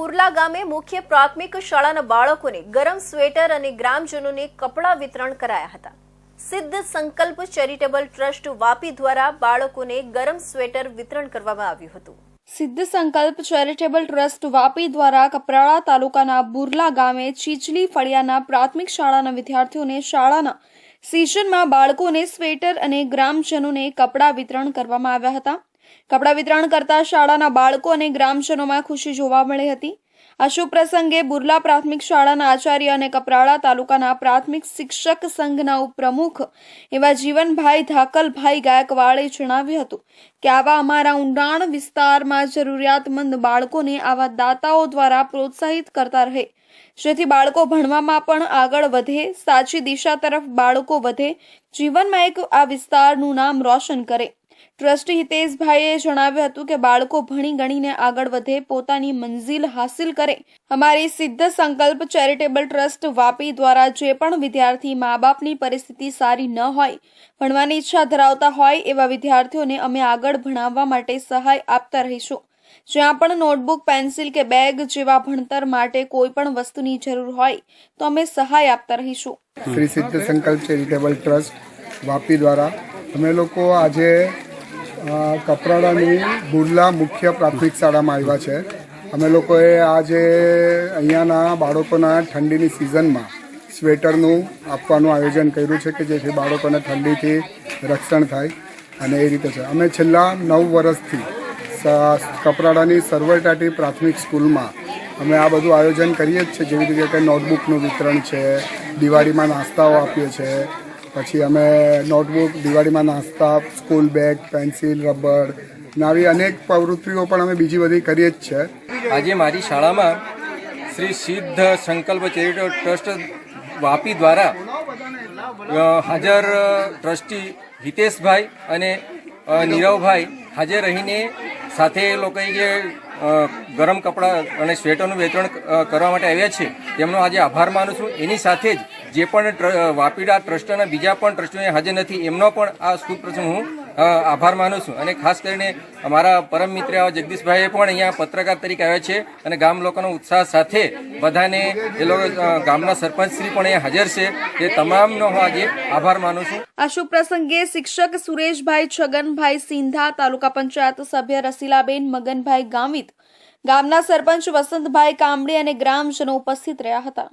બુરલા ગામે મુખ્ય પ્રાથમિક શાળાના બાળકોને ગરમ સ્વેટર અને ગ્રામજનોને કપડાં વિતરણ કરાયા હતા. સિદ્ધ સંકલ્પ ચેરિટેબલ ટ્રસ્ટ વાપી દ્વારા બાળકોને ગરમ સ્વેટર વિતરણ કરવામાં આવ્યું હતું. સિદ્ધ સંકલ્પ ચેરિટેબલ ટ્રસ્ટ વાપી દ્વારા કપરાળા તાલુકાના બુરલા ગામે ચીચલી ફળિયાના પ્રાથમિક શાળાના વિદ્યાર્થીઓને શાળાના સિઝનમાં બાળકોને સ્વેટર અને ગ્રામજનોને કપડાં વિતરણ કરવામાં આવ્યા હતા. કપડાં વિતરણ કરતા શાળાના બાળકો અને ગ્રામજનોમાં ખુશી જોવા મળી હતી. આ શુભ પ્રસંગે બુરલા પ્રાથમિક શાળાના આચાર્ય અને કપરાળા તાલુકાના પ્રાથમિક શિક્ષક સંઘના ઉપપ્રમુખ એવા જીવનભાઈ ધાકલભાઈ ગાયકવાડે જણાવ્યું હતું કે આવા અમારા ઊંડાણ વિસ્તારમાં જરૂરિયાતમંદ બાળકોને આવા દાતાઓ દ્વારા પ્રોત્સાહિત કરતા રહે. જેથી બાળકો ભણવામાં પણ આગળ વધે, સાચી દિશા તરફ બાળકો વધે, જીવનમાં એક આ વિસ્તારનું નામ રોશન કરે. ટ્રસ્ટી હિતેશભાઈએ જણાવ્યું હતું કે બાળકો ભણી ગણીને આગળ વધે, પોતાની મંઝિલ હાસિલ કરે. અમારી સિદ્ધ સંકલ્પ ચેરિટેબલ ટ્રસ્ટ વાપી દ્વારા જે પણ વિદ્યાર્થી મા બાપની પરિસ્થિતિ સારી ન હોય, ભણવાની ઈચ્છા ધરાવતા હોય એવા વિદ્યાર્થીઓને અમે આગળ ભણાવવા માટે સહાય આપતા રહીશું. જ્યાં પણ નોટબુક, પેન્સિલ કે બેગ જેવા ભણતર માટે કોઈ પણ વસ્તુની જરૂર હોય, તો અમે સહાય આપતા રહીશું. શ્રી સિદ્ધ સંકલ્પ ચેરિટેબલ ટ્રસ્ટ વાપી દ્વારા અમે લોકો આજે કપરાડાની બુરલા મુખ્ય પ્રાથમિક શાળામાં આવ્યા છે. અમે લોકોએ આજે અહીંયાના બાળકોના ઠંડીની સિઝનમાં સ્વેટરનું આપવાનું આયોજન કર્યું છે કે જેથી બાળકોને ઠંડીથી રક્ષણ થાય અને એ રીતે છે. અમે છેલ્લા નવ વર્ષથી કપરાડાની સર્વટાટી પ્રાથમિક સ્કૂલમાં અમે આ બધું આયોજન કરીએ જ છે જેવી રીતે કે નોટબુકનું વિતરણ છે, દિવાળીમાં નાસ્તાઓ આપીએ છીએ પછી અમે નોટબુક, દિવાળીમાં નાસ્તા, સ્કૂલ બેગ, પેન્સિલ, રબર આવી અનેક પ્રવૃત્તિઓ પણ અમે બીજી બધી કરીએ જ છે. આજે મારી શાળામાં શ્રી સિદ્ધ સંકલ્પ ચેરિટેબલ ટ્રસ્ટ વાપી દ્વારા હાજર ટ્રસ્ટી હિતેશભાઈ અને નીરવભાઈ હાજર રહીને સાથે એ લોકોએ જે ગરમ કપડાં અને સ્વેટરનું વેચાણ કરવા માટે આવ્યા છે, તેમનો આજે આભાર માનું છું. એની સાથે જ જે પણ વાપીડા વાપીડા ટ્રસ્ટના બીજા પણ ટ્રસ્ટીઓ હાજર નથી, એમનો પણ આ શુભ પ્રસંગ હું આભાર માનું છું. અને ખાસ કરીને અમારા પરમ મિત્ર જગદીશભાઈએ પણ અહીંયા પત્રકાર તરીકે આવ્યા છે અને ગામ લોકોનો ઉત્સાહ સાથે બધાને એ લોકો ગામના સરપંચ શ્રી પણ અહીંયા હાજર છે. તે તમામનો હું આજે આભાર માનું છું. આ શુભ પ્રસંગે શિક્ષક સુરેશભાઈ છગનભાઈ સિંધા, તાલુકા પંચાયત સભ્ય રસીલાબેન મગનભાઈ ગામિત, ગામના સરપંચ વસંતભાઈ કામડી અને ગ્રામજનો ઉપસ્થિત રહ્યા હતા.